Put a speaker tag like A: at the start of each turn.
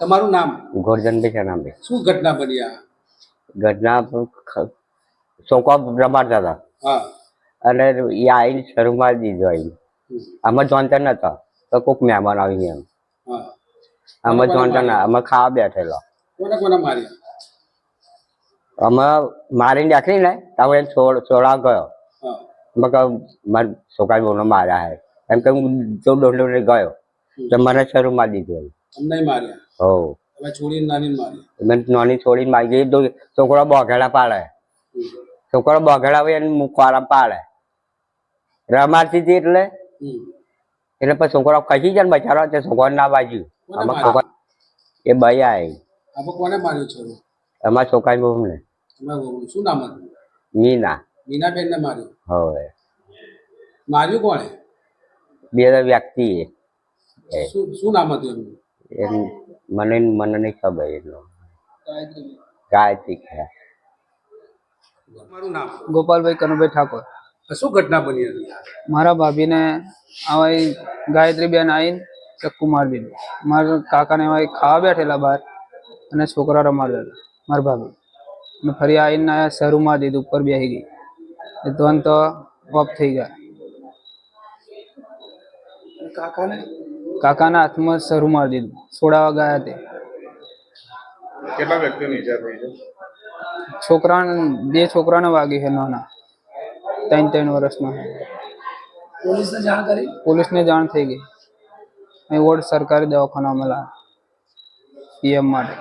A: તમારું નામ?
B: ગોરધનભાઈ નામ
A: શું ઘટના બની આ?
B: ઘટના ખ- રમાડતા હતા.
A: હા.
B: અને એ આવીને શરૂ મારી દીધો આવીને. અમે જોનતા નતા તો કોઈક મહેમાન આવીને એમ. અમે જોનતા ના અમે ખાવા બેઠેલા.
A: કોને કોને માર્યા?
B: અમે મારીને રાખી ને તો એને છોડ ગયો. મેં કહ્યું મારા છોકરા બહુ માર્યા હે. એમ કે હું જો દોડો ગયો તો મને શરૂ મારી દીધું
A: અમને માર્યા.
B: હો.
A: હવે છોડીને નાની માર્યા.
B: મેં નાની છોડીને મારી ગઈ તો છોકરો બોઘેડા પાડે. છોકરો બોઘેડા હોય એને પાડે. રમાડતી હતી એટલે? એટલે પછી છોકરો ખસી જાય ને બચારો તે છોકરો ના બાજુ? આમાં
A: માર્યો?
B: એ ભાઈ આવી
A: આપણે કોને માર્યું છોડો
B: એમાં છોકરા બહુ ને
A: શું નામ હતું?
B: મીના.
A: મીનાબેન ને માર્યું?
B: હવે.
A: માર્યું કોણે?
B: બે વ્યક્તિ
A: શું નામ હતું એમનું?
B: એમ મને મને નહીં ખબર એટલો. ગાયત્રી છે
A: મારું નામ?
C: ગોપાલભાઈ કનુભાઈ ઠાકોર.
A: શું ઘટના બની હતી?
C: મારા ભાભીને આવા ગાયત્રીબેન આવીને ચક્કુ મારી દીધું મારા કાકાને આવા ખાવા બેઠેલા બહાર અને છોકરા રમા હતા મારા ભાભી. અને ફરી આવીને આયા શરૂ મારી દીધું ઉપર બેસી ગઈ. એ તો ઓફ થઈ ગયા.
A: કાકાને?
C: કાકાના હાથમાં શરૂ મારી દીધું. છોડાવા ગયા તે.
D: કેટલા વ્યક્તિઓની ઈજા થઈ છે?
C: છોકરા બે છોકરાને વાગી છે નાના. ત્રણ ત્રણ વર્ષના.
A: પોલીસને જાણ કરી?
C: પોલીસને જાણ થઈ ગઈ. અહીં વોર્ડ સરકારી દવાખાનામાં લાવ્યા પીએમ માટે.